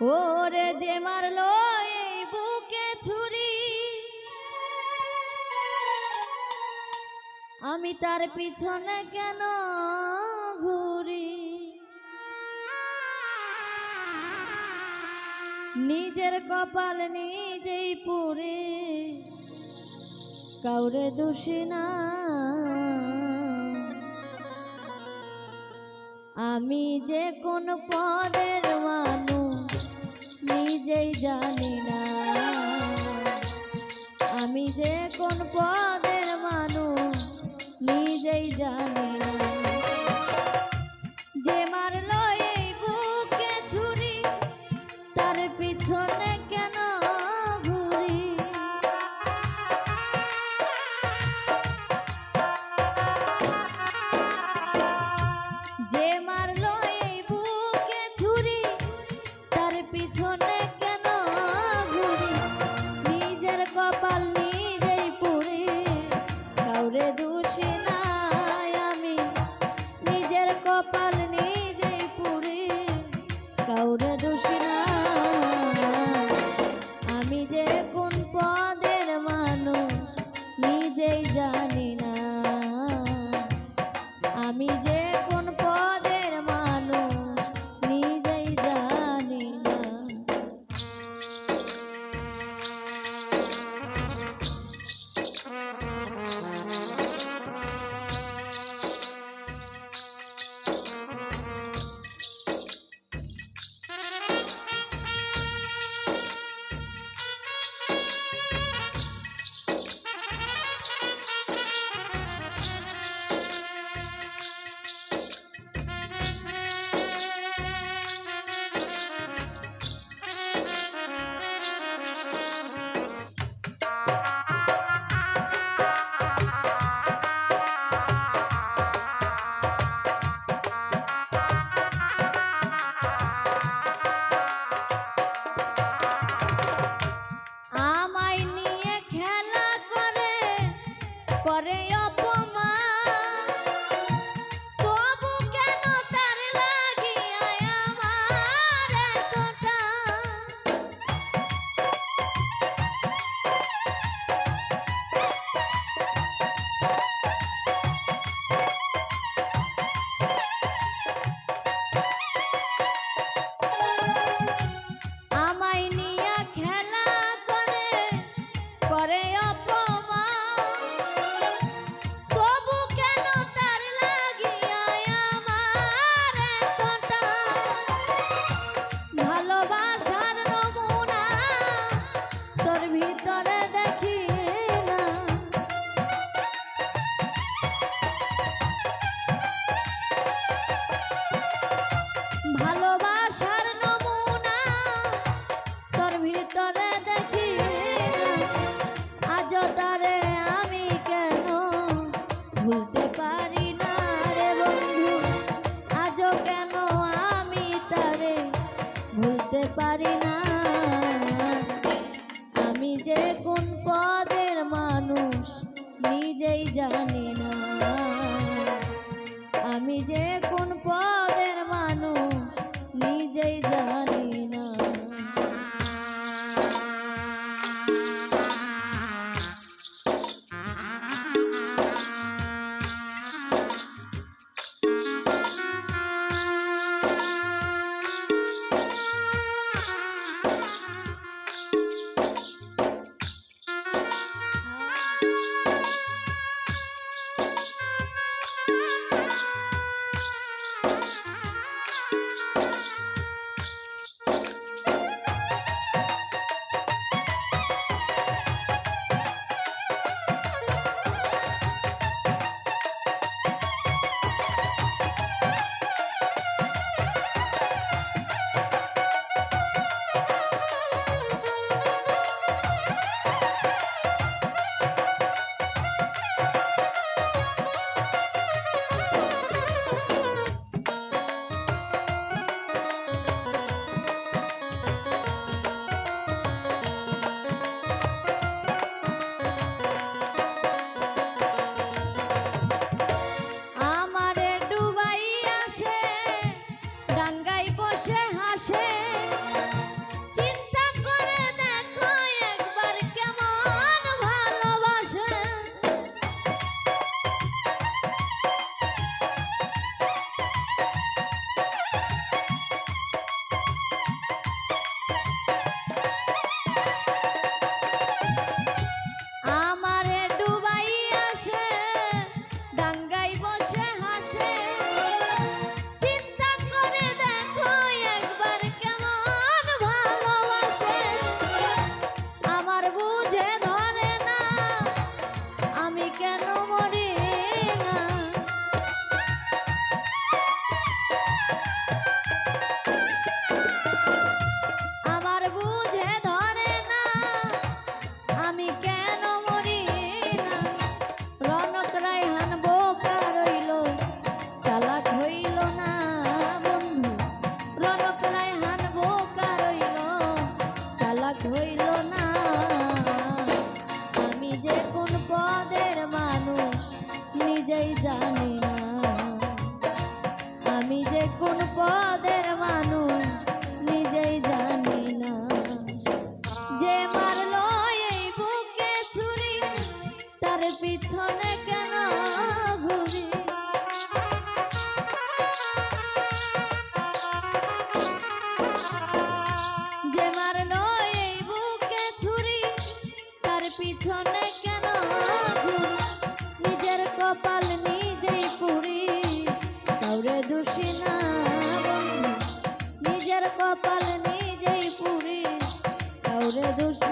ওরে যে মারলো এই বুকে ছুরি। আমি তার পিছনে কেন ঘুরি? নিজের কপাল নিজেই পুরে। কাউরে দোষী না। আমি যে কোন পদের মানুষ। নিজেই জানি না। আমি যে কোন পদের মানুষ নিজেই জানি জানে না কপাল নিজেই পুরি। কাউরে দোষী না নিজের কপাল নিজেই পুরি। কাউরে দোষী